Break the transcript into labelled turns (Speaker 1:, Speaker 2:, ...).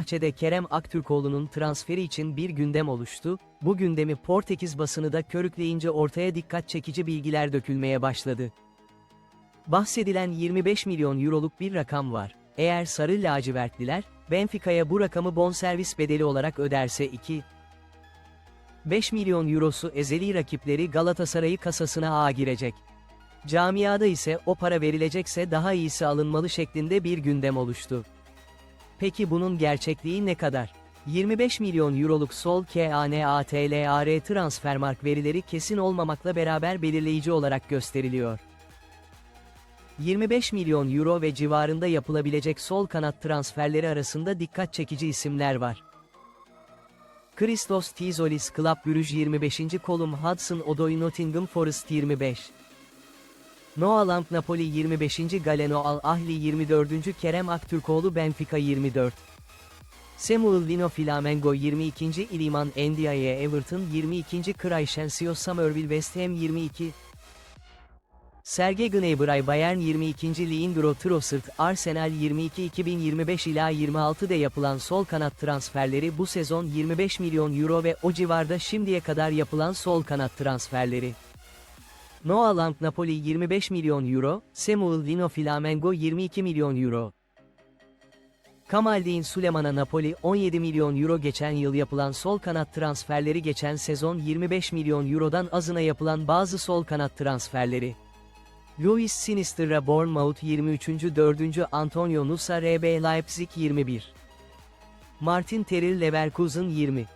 Speaker 1: Fenerbahçe'de Kerem Aktürkoğlu'nun transferi için bir gündem oluştu, bu gündemi Portekiz basını da körükleyince ortaya dikkat çekici bilgiler dökülmeye başladı. Bahsedilen 25 milyon euroluk bir rakam var. Eğer sarı lacivertliler, Benfica'ya bu rakamı bonservis bedeli olarak öderse 2, 5 milyon eurosu ezeli rakipleri Galatasaray'ı kasasına ağa girecek. Camiada ise o para verilecekse daha iyisi alınmalı şeklinde bir gündem oluştu. Peki bunun gerçekliği ne kadar? 25 milyon euroluk sol KANATLAR transfermark verileri kesin olmamakla beraber belirleyici olarak gösteriliyor. 25 milyon euro ve civarında yapılabilecek sol kanat transferleri arasında dikkat çekici isimler var. Christos Tizolis Club Brugge 25. kolum Hudson Odoi Nottingham Forest 25. Noah Lang Napoli 25. Galeno Al Ahli 24. Kerem Aktürkoğlu Benfica 24. Samuel Lino Flamengo 22. İliman Ndiaye Everton 22. Crescencio Somerville West Ham 22. Sergey Gnabry Bayern 22. Leandro Trossard Arsenal 22 2025 ila 26'da yapılan sol kanat transferleri bu sezon 25 milyon euro ve o civarda şimdiye kadar yapılan sol kanat transferleri. Noah Lang Napoli 25 milyon euro, Samuel Lino Flamengo 22 milyon euro. Kamaldin Süleyman'a Napoli 17 milyon euro geçen yıl yapılan sol kanat transferleri geçen sezon 25 milyon eurodan azına yapılan bazı sol kanat transferleri. Luis Sinister'a Bournemouth 23. 4. Antonio Nusa RB Leipzig 21. Martin Terrill Leverkusen 20.